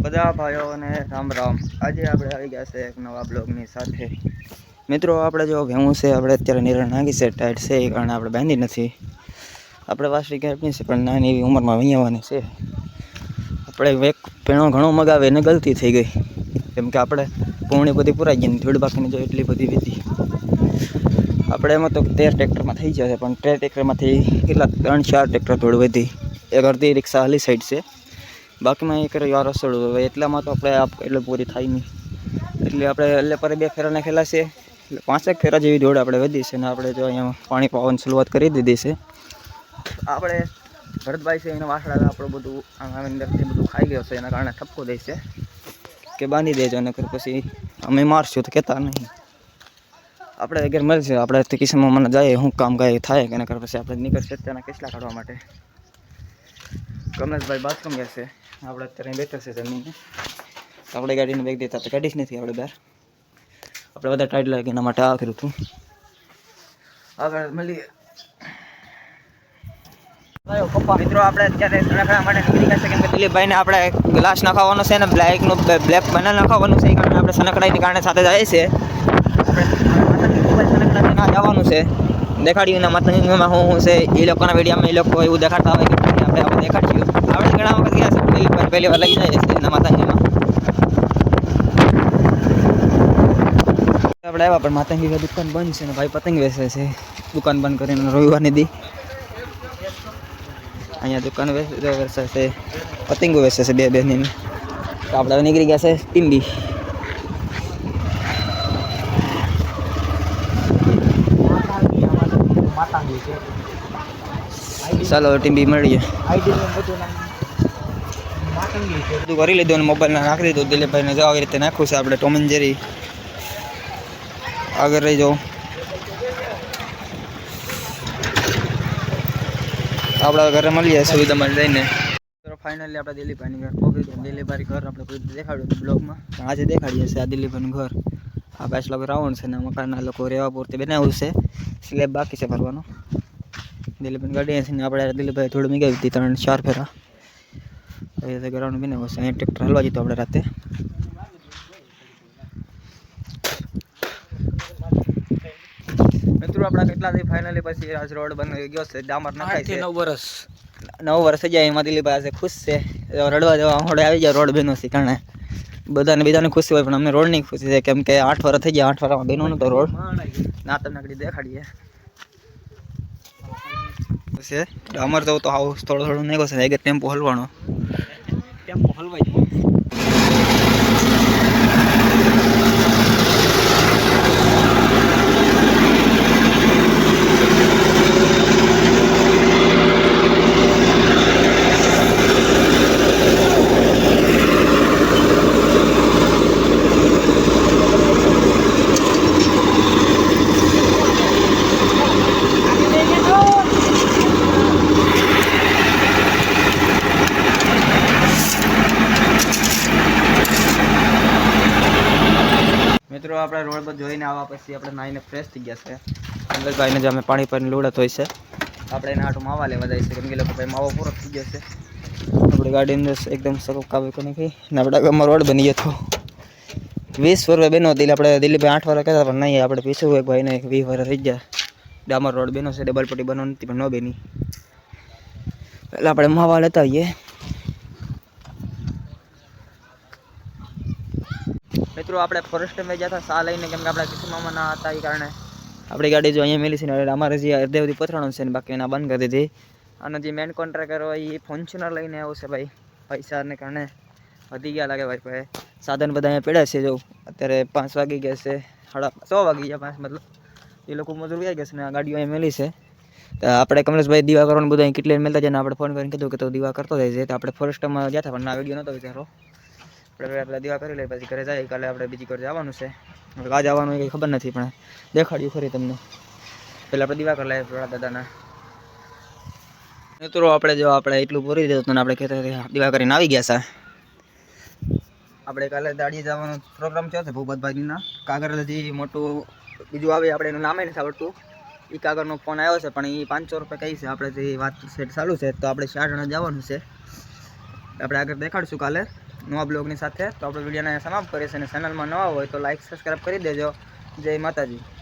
બધા ભાઈઓને રામ રામ. આજે આપણે આવી ગયા છે એક નવા બ્લોગની સાથે. મિત્રો, આપણે જો ભેવું છે, આપણે અત્યારે નિરણ નાગી છે ટાઈટ છે, એ કારણે આપણે બાંધી નથી. આપણે વાસરી કેપની છે, પણ નાની એવી ઉંમરમાં વૈયાવાની છે. આપણે એક પેણો ઘણો મગાવે એને ગલતી થઈ ગઈ. કેમ કે આપણે પૂર્ણી બધી પૂરાઈ ગઈ થોડી બાકીની જો એટલી બધી વીતી. આપણે એમાં તો તેર ટ્રેક્ટરમાં થઈ ગયા છે, પણ તેર ટ્રેક્ટરમાંથી કેટલા ત્રણ ચાર ટ્રેક્ટર થોડું વધી. એક અડધી રિક્ષા હાલી સાઈડ છે. બાકીમાં એક યાર રસોડું હવે એટલામાં તો આપણે આપ એટલે પૂરી થાય નહીં. એટલે આપણે એટલે પર બે ફેરા નાખેલા છે. એટલે પાંચેક ફેરા જેવી દોડ આપણે વધી છે અને આપણે જો અહીંયા પાણી પાવાની શરૂઆત કરી દીધી છે. આપણે ભરતભાઈ છે, એના વાસડા આપણું બધું અંદરથી બધું ખાઈ ગયો છે, એના કારણે ઠપકો દે છે. કે બાંધી દેજો, નકર પછી અમે મારશું તો કહેતા નહીં. આપણે અગર મળશે, આપણે કિસ્સામાં મને જાય શું કામ કાંઈ થાય કે નકર પછી આપણે નીકળશે તેના કેટલા કાઢવા માટે. કમલેશભાઈ બાથરૂમ ગયા છે. આપણે અત્યારે બેઠા છે જમીને. આપણે ગાડીને બેગ દેતા તો કાઢી જ નથી આપણે બહાર. આપણે બધા ટાઈટ લાગે એના માટે આ કર્યું હતું આગળ મળીએ. મિત્રો, આપણે અત્યારે તણખડા માટે નીકળી ગયા છે. કેમ આપણે ગ્લાસ નાખવાનો છે ને બ્લેકનું બ્લેક બનાવ નાખવાનું છે. એ કારણે આપણે સનકડાઈને કારણે સાથે જાય છે. દેખાડ્યું એના માતંગમાં શું શું છે, એ લોકોના વિડીયોમાં એ લોકો એવું દેખાડતા હોય કે આપણે આપણે દેખાડ્યું. આપણે ઘણા વખત ગયા છે, પહેલી વાર લઈ જાય છે એના માતંગીમાં આપણે આવ્યા, પણ માતંગી દુકાન બંધ છે ને ભાઈ પતંગ વેચે છે. દુકાન બંધ કરીને રવિવારની દી. અહીંયા દુકાન વેચે છે, પતંગો વેચે છે બે બેની આપણે નીકળી ગયા છે ટીંબી ચાલો ટીમ્બી મળીએ. બધું કરી લીધું અને મોબાઈલને નાખી દીધું. દિલીપભાઈને જો આવી રીતે નાખ્યું છે આપણે ટોમન જેરી. આગળ રહી જાઓ. આપણા ઘરે મળીએ સુવિધા મળી જઈને ફાઇનલી આપણે દિલીપભાઈની ઘર પહોંચી દિલીપભાઈ ઘર આપણે દેખાડ્યું હતું બ્લોગમાં. આજે દેખાડીએ છીએ આ દિલીપભાઈનું ઘર. આ પાછલા રાઉન્ડ છે ને મકાનના લોકો રહેવા પૂરતી બનાવ્યું છે. સ્લેબ બાકી છે ભરવાનો. દિલીપભાઈ ગાડી છે ને આપણે દિલીપભાઈ થોડું મીગાવી હતી ત્રણ ચાર ફેરા. હવે ગ્રાઉન્ડ બનાવ્યું છે. અહીં ટ્રેક્ટર હલવા જતો આપણે રાતે. મિત્રો આપણા કેટલા થી ફાઇનલી પછી આજ રોડ બંધ ગયો છે. ડામર નખાય છે. નવ વર્ષ. નવ વર્ષ થઈ જાય એમાં દિલીપભાઈ આજે ખુશ છે. રડવા જવા હોડે આવી જાય રોડ બેનો છે કારણે. બધાને બીજાને ખુશી હોય, પણ અમને રોડની ખુશી છે. કેમ કે આઠ વર્ષ થઈ ગયા, આઠ વર્ષમાં બહેનો નતો રોડ. ના તમને ઘડી દેખાડીએ છે ડામર જવું તો આવું થોડું થોડું નહીં છે ટેમ્પો હલવાનો. ટેમ્પો હલવાઈ મિત્રો, આપણે રોડ પર જોઈને આવવા પછી આપણે નાઈને ફ્રેશ થઈ ગયા છે. અંકલભાઈને જે અમે પાણી પાણી લોડત હોય છે, આપણે એના આટો માવા લેવા જાય છે. કેમ કે લોકો ભાઈ માવો પૂરો થઈ ગયો છે. આપણી ગાડી અંદર એકદમ સરસ કાબુ કરી નાખી ને આપણા ગામમાં રોડ બની ગયો હતો. વીસ વર્ષ બેનો હતી આપણે દિલીપભાઈ આઠ વર્ષ કહેતા પણ નહીં, આપણે પીછું એક ભાઈને વીસ વર્ષ થઈ ગયા. ડામર રોડ બેનો છે, ડબલ પટ્ટી બનો નથી પણ ન બેની. એટલે આપણે માવા લેતા આવીએ. મિત્રો, આપણે ફોરેસ્ટ મેં ગયા હતા, સા લઈને કેમ કે આપણા કિસ્સામાં ના હતા એ કારણે. આપણી ગાડી જો અહીંયા મેલી છે ને અમારે જે અડધેવધી પથરાણું છે ને, બાકી એના બંધ કરી દીધી. અને જે મેન કોન્ટ્રાક્ટર હોય એ ફોન્ચ્યુનર લઈને આવ્યો છે ભાઈ, પૈસાને કારણે. વધી ગયા લાગે ભાઈ ભાઈ સાધન બધા અહીંયા પડ્યા છે, જો. અત્યારે પાંચ વાગી ગયા છે, સાડા સો વાગી ગયા પાંચ મતલબ. એ લોકો મજૂર ગયા ગયા છે ને, આ ગાડીઓ અહીંયા મેલી છે. તો આપણે કમલેશભાઈ દીવા કરવાનું બધું કેટલી મેલતા જાય આપણે ફોન કરીને કીધું કે તો દીવા કરતો જાય છે. તો આપણે ફોરેસ્ટમાં ગયા હતા, પણ આ વીડિયો નહોતો વિચારો આપણે આપણે દીવા કરી લઈએ, પછી ઘરે જાય કાલે આપણે બીજી ઘરે જવાનું છે. કાં જવાનું એ કંઈ ખબર નથી, પણ દેખાડ્યું ખરી તમને. પહેલાં આપણે દીવા કરી લઈએ થોડા દાદાના. મિત્રો, આપણે જો આપણે એટલું પૂરી દીધું તો આપણે કહેતા દીવા કરીને આવી ગયા છે. આપણે કાલે દાડીએ જવાનો પ્રોગ્રામ થયો છે, ભૂપતભાઈના. કાગળ હજી મોટું બીજું આવે, આપણે એનું નામે નથી આવડતું. એ કાગળનો ફોન આવ્યો છે, પણ એ પાંચસો રૂપિયા કહી છે આપણે જે વાત સેટ ચાલુ છે, તો આપણે ચાર જણા જવાનું છે. આપણે આગળ દેખાડશું કાલે. નવા બ્લોગની સાથે. તો આપણે વિડીયોને સમાપ્ત કરીએ અને ચેનલમાં નવા હોય તો લાઇક સબસ્ક્રાઈબ કરી દેજો. જય માતાજી.